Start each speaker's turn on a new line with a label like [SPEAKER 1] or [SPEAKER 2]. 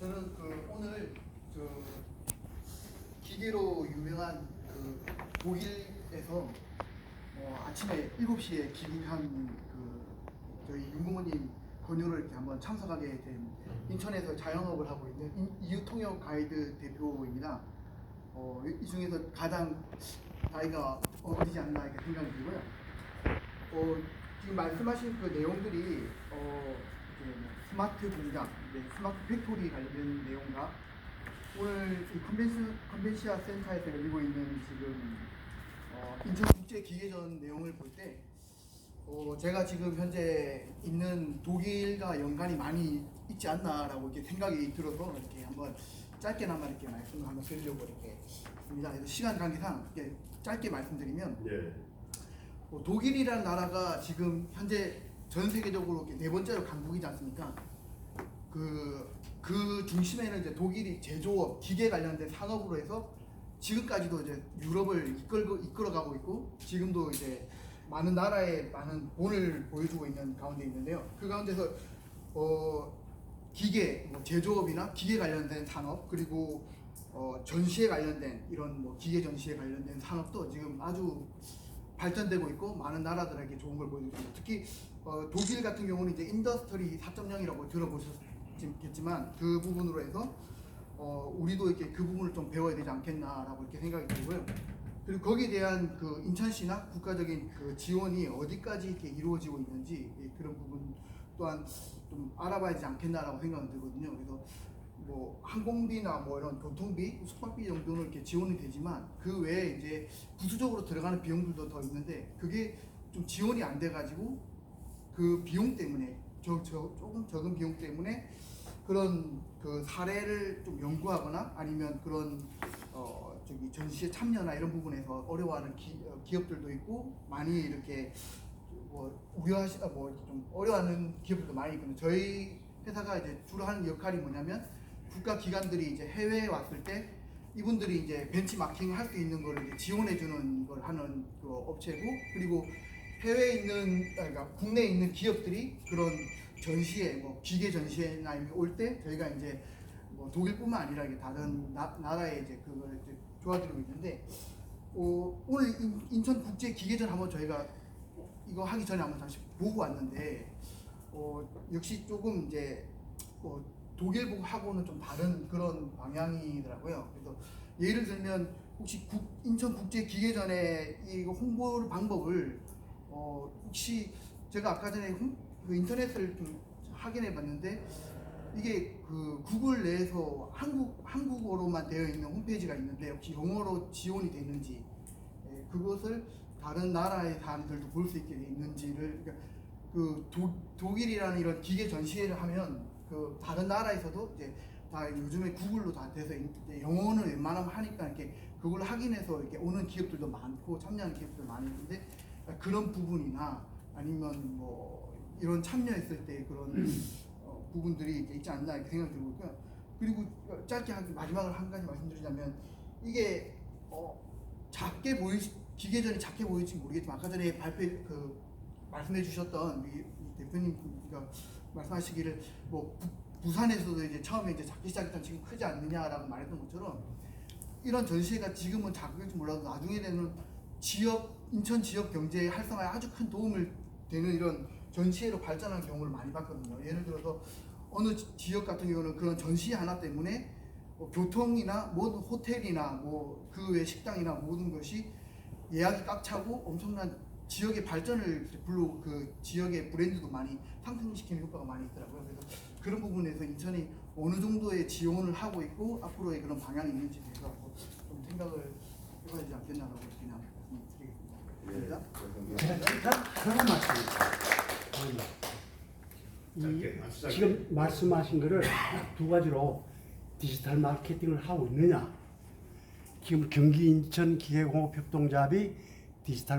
[SPEAKER 1] 저는 그 오늘 그 기계로 유명한 그 독일에서 어 아침에 7시에 기국한 그 저희 윤부모님 권유를 이렇게 한번 참석하게 된 인천에서 자영업을 하고 있는 인- 이유통역 가이드 대표입니다. 어, 이- 이 중에서 가장 나이가 어리지 않나 이렇게 생각이 들고요. 어, 지금 말씀하신 그 내용들이 어, 이제 뭐 스마트 공장, 이제 스마트 팩토리 관련 내용과 오늘 이 컨벤시, 컨벤시아 센터에서 열리고 있는 지금 어, 인천국제기계전 내용을 볼 때 어, 제가 지금 현재 있는 독일과 연관이 많이 있지 않나라고 이렇게 생각이 들어서 이렇게 한번 짧게나마 이렇게 말씀을 한번 드리려고 이렇게 합니다. 그래서 시간 관계상 짧게 말씀드리면
[SPEAKER 2] 예.
[SPEAKER 1] 뭐 독일이라는 나라가 지금 현재 전 세계적으로 네 번째로 강국이지 않습니까? 그, 그 중심에는 이제 독일이 제조업, 기계 관련된 산업으로 해서 지금까지도 이제 유럽을 이끌고, 이끌어가고 있고 지금도 이제 많은 나라에 많은 본을 보여주고 있는 가운데 있는데요. 그 가운데서 어, 기계, 뭐 제조업이나 기계 관련된 산업 그리고 어, 전시에 관련된 이런 뭐 기계 전시에 관련된 산업도 지금 아주 발전되고 있고 많은 나라들에게 좋은 걸 보여주고 있습니다. 특히 어, 독일 같은 경우는 이제 인더스트리 4.0이라고 들어보셨겠지만 그 부분으로 해서 어, 우리도 이렇게 그 부분을 좀 배워야 되지 않겠나라고 이렇게 생각이 들고요. 그리고 거기에 대한 그 인천시나 국가적인 그 지원이 어디까지 이렇게 이루어지고 있는지 예, 그런 부분 또한 좀 알아봐야 되지 않겠나라고 생각은 들거든요. 그래서 뭐 항공비나 뭐 이런 교통비, 숙박비 정도는 이렇게 지원이 되지만 그 외에 이제 부수적으로 들어가는 비용들도 더 있는데 그게 좀 지원이 안 돼가지고 그 비용 때문에 저, 저 조금 적은 비용 때문에 그런 그 사례를 좀 연구하거나 아니면 그런 어 저기 전시에 참여나 이런 부분에서 어려워하는 기, 어, 기업들도 있고 많이 이렇게 뭐 우려하시 뭐좀 어려워하는 기업들도 많이 있거든요. 저희 회사가 이제 주로 하는 역할이 뭐냐면 국가 기관들이 이제 해외에 왔을 때 이분들이 이제 벤치마킹을 할수 있는 거를 지원해 주는 걸 하는 그 업체고 그리고 해외에 있는 아, 그러니까 국내에 있는 기업들이 그런 전시회 뭐 기계 전시회나 올 때 저희가 이제 뭐 독일뿐만 아니라 다른 나, 나라에 이제 그걸 이제 도와드리고 있는데 어, 오늘 인- 인천 국제 기계전 한번 저희가 이거 하기 전에 한번 다시 보고 왔는데 어, 역시 조금 이제 뭐 독일하고는 좀 다른 그런 방향이더라고요. 그래서 예를 들면 혹시 국, 인천 국제 기계전에 이거 홍보 방법을 어, 혹시 제가 아까 전에 홈- 그 인터넷을 좀 확인해 봤는데 이게 그 구글 내에서 한국 한국어로만 되어 있는 홈페이지가 있는데 혹시 영어로 지원이 되는지 예, 그것을 다른 나라의 사람들도 볼 수 있게 돼 있는지를 그러니까 그 도, 독일이라는 이런 기계 전시회를 하면 그 다른 나라에서도 이제 다 요즘에 구글로 다 돼서 영어는 웬만하면 하니까 이렇게 그걸 확인해서 이렇게 오는 기업들도 많고 참여하는 기업들도 많이 있는데 그런 부분이나 아니면 뭐 이런 참여했을 때 그런 어, 부분들이 이제 있지 않나 이렇게 생각이 들고 있고요. 그리고 짧게 한 마지막으로 한 가지 말씀드리자면 이게 어, 작게 보이 기계전이 작게 보일지 모르겠지만 아까 전에 발표 그 말씀해 주셨던 이, 이 대표님가 말씀하시기를 뭐 부, 부산에서도 이제 처음에 이제 작기 시작했던 지금 크지 않느냐라고 말했던 것처럼 이런 전시회가 지금은 작을지 몰라도 나중에 되는 지역 인천 지역 경제의 활성화에 아주 큰 도움을 되는 이런 전시회로 발전하는 경우를 많이 봤거든요. 예를 들어서 어느 지- 지역 같은 경우는 그런 전시회 하나 때문에 뭐 교통이나 모든 호텔이나 뭐 그 외 식당이나 모든 것이 예약이 꽉 차고 엄청난 지역의 발전을 불러 그 지역의 브랜드도 많이 상승시키는 효과가 많이 있더라고요. 그래서 그런 부분에서 인천이 어느 정도의 지원을 하고 있고 앞으로의 그런 방향이 있는지 대해서 좀 생각을 해봐야 되지 않겠나라고 그냥 말씀드리겠습니다.
[SPEAKER 2] 예.
[SPEAKER 1] 감사합니다.
[SPEAKER 3] 그런 말씀입니다. 지금 말씀하신 거를 두 가지로 디지털 마케팅을 하고 있느냐. 지금 경기 인천 기계공업 협동조합이 디지털